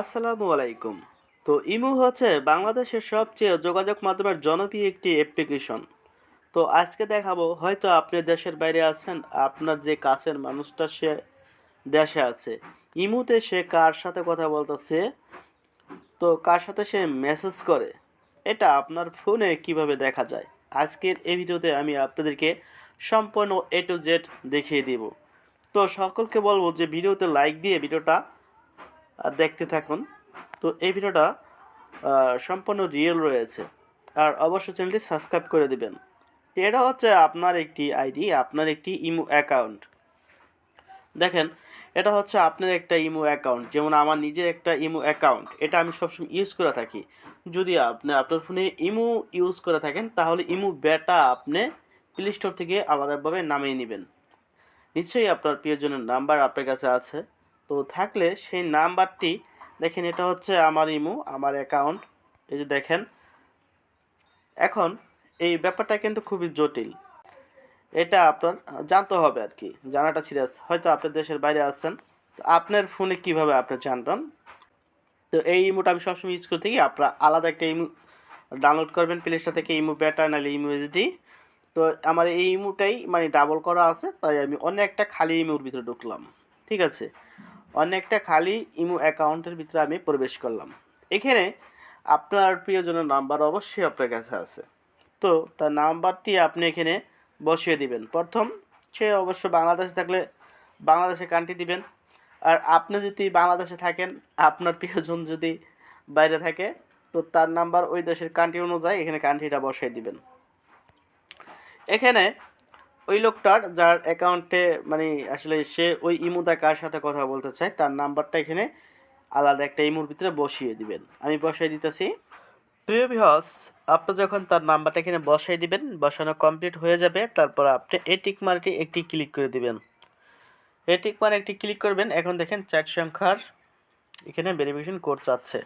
আসসালামু আলাইকুম। তো ইমু হচ্ছে বাংলাদেশের সবচেয়ে যোগাযোগ মাধ্যমের জনপ্রিয় একটি অ্যাপ্লিকেশন তো আজকে দেখাবো, হয়তো আপনি দেশের বাইরে আছেন, আপনার যে কাছের মানুষটা সে দেশে আছে, ইমুতে সে কার সাথে কথা বলতেছে, তো কার সাথে সে মেসেজ করে, এটা আপনার ফোনে কীভাবে দেখা যায়? আজকের এই ভিডিওতে আমি আপনাদেরকে সম্পূর্ণ এ টু জেড দেখিয়ে দিব। তো সকলকে বলব যে ভিডিওতে লাইক দিয়ে ভিডিওটা দেখতে থাকুন। তো এই ভিডিওটা সম্পূর্ণ রিয়েল রয়েছে। আর অবশ্যই চ্যানেলটি সাবস্ক্রাইব করে দিবেন। এটা হচ্ছে আপনার একটি আইডি আপনার একটি ইমো অ্যাকাউন্ট দেখেন, এটা হচ্ছে আপনার একটা ইমো অ্যাকাউন্ট যেমন আমার নিজের একটা ইমো অ্যাকাউন্ট এটা আমি সবসময় ইউজ করে থাকি। যদি আপনি, আপনার ফোনে ইমো ইউজ করে থাকেন, তাহলে ইমো বেটা আপনি প্লে স্টোর থেকে আলাদাভাবে নামিয়ে নেবেন। নিশ্চয়ই আপনার প্রিয়জনের নাম্বার আপনার কাছে আছে। তো থাকলে সেই নাম্বারটি, দেখেন এটা হচ্ছে আমার ইমো, আমার অ্যাকাউন্ট, এই যে দেখেন। এখন এই ব্যাপারটা কিন্তু খুবই জটিল। এটা আপনার, জানতে হবে আর কি, জানাটা সিরিয়াস। হয়তো আপনি দেশের বাইরে আছেন, তো আপনার ফোনে কীভাবে আপনি জানবেন? তো এই ইমোটা আমি সবসময় ইউজ করে থাকি আপনারা আলাদা একটা ইমো ডাউনলোড করবেন প্লে স্টোর থেকে ইমো বেটা নাহলে ইমো এসডি তো আমার এই ইমোটাই মানে ডাবল করা আছে, তাই আমি অন্য একটা খালি ইমোর ভিতরে ঢুকলাম, ঠিক আছে? অন্য একটা খালি ইমো অ্যাকাউন্টের ভিতরে আমি প্রবেশ করলাম। এখানে আপনার প্রিয়জনের নাম্বার অবশ্যই আপনার কাছে আছে। তো তার নাম্বারটি আপনি এখানে বসিয়ে দিবেন। প্রথম, সে অবশ্য বাংলাদেশে থাকলে বাংলাদেশে কান্ট্রি দিবেন। আর আপনি যদি বাংলাদেশে থাকেন, আপনার প্রিয়জন যদি বাইরে থাকে, তো তার নাম্বার ওই দেশের কান্ট্রি অনুযায়ী এখানে কান্ট্রিটা বসিয়ে দিবেন। এখানে ওই লোকটার যার অ্যাকাউন্টে মানে আসলে সে ওই ইমুদা কার সাথে কথা বলতে চায়, তার নাম্বারটা এখানে আলাদা একটা ইমুর ভিতরে বসিয়ে দিবেন। আমি বসিয়ে দিতেছি। প্রিয় বিহস আপনি যখন তার নাম্বারটা এখানে বসাই দিবেন, বসানো কমপ্লিট হয়ে যাবে, তারপর আপনি এই টিক মার্কটি একটি ক্লিক করে দিবেন। এই টিক মার্ক একটি ক্লিক করবেন, এখন দেখেন চার সংখ্যার এখানে ভেরিফিকেশন কোড চাচ্ছে।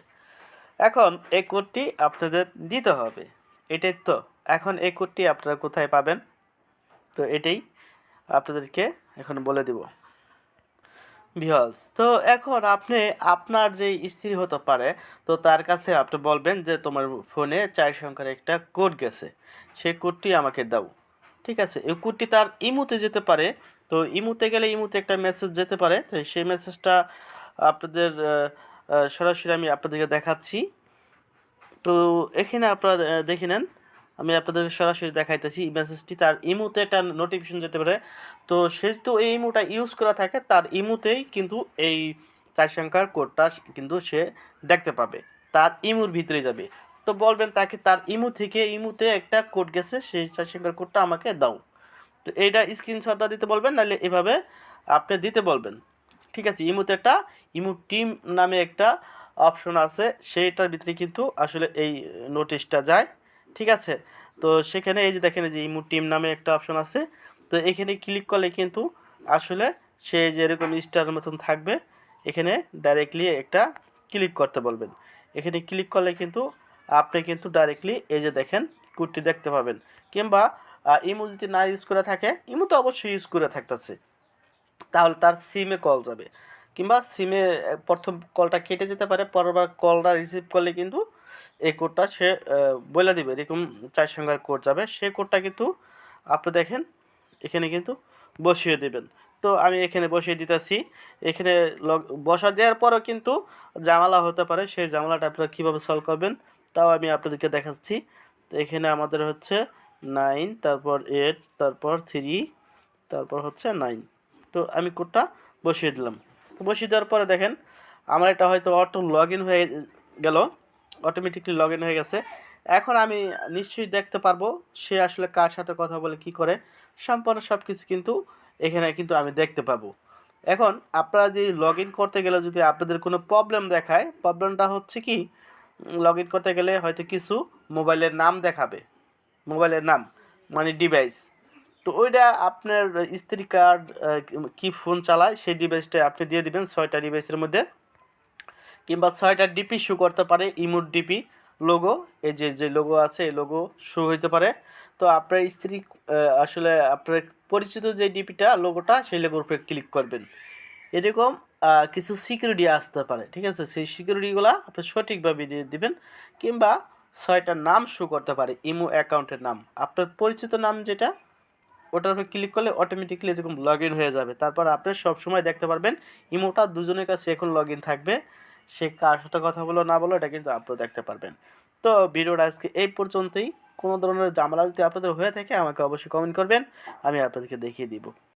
এখন এই কোডটি আপনাদের দিতে হবে। এটাই তো। এখন এই কোডটি আপনারা কোথায় পাবেন? তো এটাই আপনাদেরকে এখন বলে দিব। বিহস তো এখন আপনি আপনার যে স্ত্রী হতে পারে, তো তার কাছে আপনি বলবেন যে তোমার ফোনে চার সংখ্যার একটা কোড গেছে। সেই কোডটি আমাকে দাও। ঠিক আছে? এই কোডটি তার ইমুতে যেতে পারে। তো ইমুতে গেলে ইমুতে একটা মেসেজ যেতে পারে। তো সেই মেসেজটা আপনাদের সরাসরি আমি আপনাদেরকে দেখাচ্ছি। তো এখানে আপনারা দেখে নেন। আমি আপনাদের সরাসরি দেখাইতেছি এই মেসেজটি তার ইমুতে একটা নোটিফিকেশন যেতে পারে। তো সে তো এই ইমুটা ইউজ করা থাকে, তার ইমুতেই কিন্তু এই চার সংখ্যার কোডটা কিন্তু সে দেখতে পাবে। তার ইমুর ভিতরে যাবে। তো বলবেন তাকে, তার ইমু থেকে ইমুতে একটা কোড গেছে, সেই চার সংখ্যার কোডটা আমাকে দাও। তো এইটা স্ক্রিনশটটা দিতে বলবেন, নাহলে এভাবে আপনি দিতে বলবেন। ঠিক আছে ইমুতে একটা ইমু টিম নামে একটা অপশন আছে, সেইটার ভিতরে কিন্তু আসলে এই নোটিশটা যায়। ঠিক আছে? তো সেখানে এই যে দেখেন যে ইমু টিম নামে একটা অপশন আছে। তো এখানে ক্লিক করলে কিন্তু আসলে সে যেরকম স্টার মতন থাকবে, এখানে ডাইরেক্টলি একটা ক্লিক করতে বলবেন। এখানে ক্লিক করলে কিন্তু আপনি কিন্তু ডাইরেক্টলি এই যে দেখেন কুর্তি দেখতে পাবেন। কিংবা ইমু যদি না ইউজ করে থাকে, ইমু তো অবশ্যই ইউজ করে থাকতেছে। তাহলে তার সিমে কল যাবে। কিংবা সিমে প্রথম কলটা কেটে যেতে পারে পরেরবার কলটা রিসিভ করলে কিন্তু এই কোডটা সে বলে দিবে, এরকম চার সংখ্যার কোড যাবে। সে কোডটা কিন্তু আপনি দেখেন, এখানে কিন্তু বসিয়ে দেবেন। তো আমি এখানে বসিয়ে দিতেছি। এখানে বসা দেওয়ার পরও কিন্তু জামালা হতে পারে। সেই জামালাটা আপনারা কীভাবে সলভ করবেন, তাও আমি আপনাদেরকে দেখাচ্ছি। তো এখানে আমাদের হচ্ছে নাইন তারপর এইট তারপর থ্রি তারপর হচ্ছে নাইন তো আমি কোডটা বসিয়ে দিলাম। তো বসিয়ে দেওয়ার পরে দেখেন, আমার এটা হয়তো অটো লগ ইন হয়ে গেল। অটোমেটিকলি লগ ইন হয়ে গেছে। এখন আমি নিশ্চয়ই দেখতে পারব সে আসলে কার সাথে কথা বলে, কি করে। সম্পূর্ণ সব কিছু কিন্তু এখানে কিন্তু আমি দেখতে পাবো। এখন আপনারা যে লগ ইন করতে গেলে যদি আপনাদের কোনো প্রবলেম দেখায় প্রবলেমটা হচ্ছে কি লগ ইন করতে গেলে হয়তো কিছু মোবাইলের নাম দেখাবে। মোবাইলের নাম মানে ডিভাইস তো ওইটা আপনার স্ত্রী কার্ড কি ফোন চালায়, সেই ডিভাইসটা আপনি দিয়ে দিবেন, ছয়টা ডিভাইসের মধ্যে। কিংবা ডিপি শু করতে পারে ইমোট ডিপি লোগো, এই যে যে লোগো আছে, এই লোগো শু হইতে পারে। তো আপনার স্ত্রী আসলে আপনার পরিচিত যে ডিপিটা, লোগোটা, সেই লোগোর উপরে ক্লিক করবেন। এরকম কিছু সিকিউরিটি আসতে পারে, ঠিক আছে? সেই সিকিউরিটিগুলো আপনি সঠিকভাবে দিয়ে দিবেন, কিংবা ছয়টা নাম শো করতে পারে, ইমো অ্যাকাউন্টের নাম। আপনার পরিচিত নাম যেটা, ওটার উপর ক্লিক করলে অটোমেটিকলি এরকম লগ হয়ে যাবে। তারপর আপনি সবসময় দেখতে পারবেন, ইমোটা দুজনের কাছে এখন লগ থাকবে। সে কার সাথে কথা বলো, না বলো, এটা কিন্তু আপনি দেখতে পারবেন। তো ভিডিওটা আজকে এই পর্যন্তই। কোনো ধরনের জামালা যদি আপনাদের হয়ে থাকে, আমাকে অবশ্যই কমেন্ট করবেন। আমি আপনাদেরকে দেখিয়ে দিব।